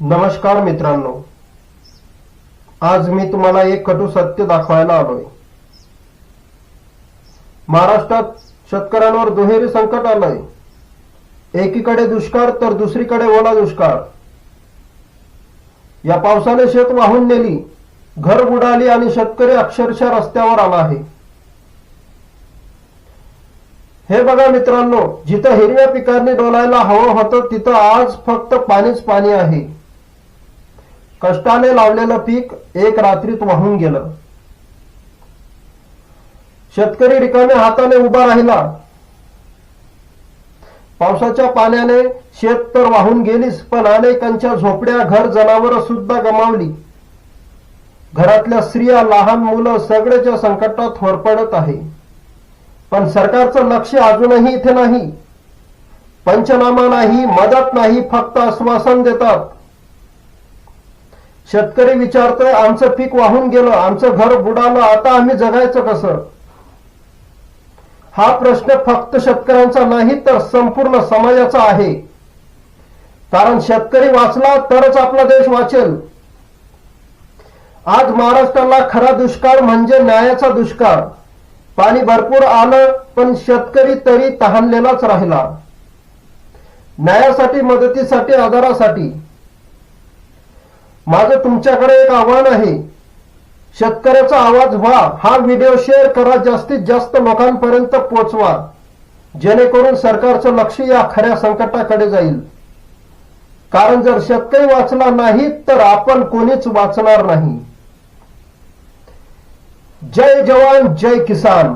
नमस्कार मित्रांनो. आज मी तुम्हाला एक कटू सत्य दाखवायला आलोय. महाराष्ट्रात शेतकऱ्यांवर दुहेरी संकट आलंय. एकीकडे दुष्काळ तर दुसरीकडे ओला दुष्काळ. या पावसाने शेत वाहून नेली घर बुडाली आणि शेतकरी अक्षरशः रस्त्यावर आला आहे. हे बघा मित्रांनो जिथं हिरव्या पिकांनी डोलायला हवं होतं तिथं आज फक्त पाणीच पाणी आहे. कष्टाने लावलेलं पीक एक रात्रीत वाहून गेलं. शेतकरी रिकाम्या हाताने उभा राहिला. पावसाच्या पाण्याने शेत तर वाहून गेलीच पण अनेकांच्या झोपड्या घर जनावर सुद्धा गमावली. घरातल्या स्त्रिया लहान मुलं सगळ्याच्या संकटात होरपडत आहे. पण सरकारचं लक्ष अजूनही इथे नाही. पंचनामा नाही मदत नाही फक्त आश्वासन देतात. शेतकरी विचारतोय आमचं पीक वाहून गेलं आमचं घर बुडालं आता आम्ही जगायचं कसं? हा प्रश्न फक्त शेतकऱ्यांचा नाही तर संपूर्ण समाजाचा आहे. कारण शेतकरी वाचला तरच आपला देश वाचेल. आज महाराष्ट्राला खरा दुष्काळ म्हणजे न्यायाचा दुष्काळ. पाणी भरपूर आलं पण शेतकरी तरी तहानलेलाच राहिला. न्यायासाठी मदतीसाठी आधारासाठी माझं तुमच्याकडे एक आव्हान आहे. शेतकऱ्याचा आवाज व्हा. हा व्हिडिओ शेअर करा. जास्तीत जास्त लोकांपर्यंत पोचवा. जेणेकरून सरकारचं लक्ष या खऱ्या संकटाकडे जाईल. कारण जर शेतकरी वाचला नाही तर आपण कोणीच वाचणार नाही. जय जवान जय किसान.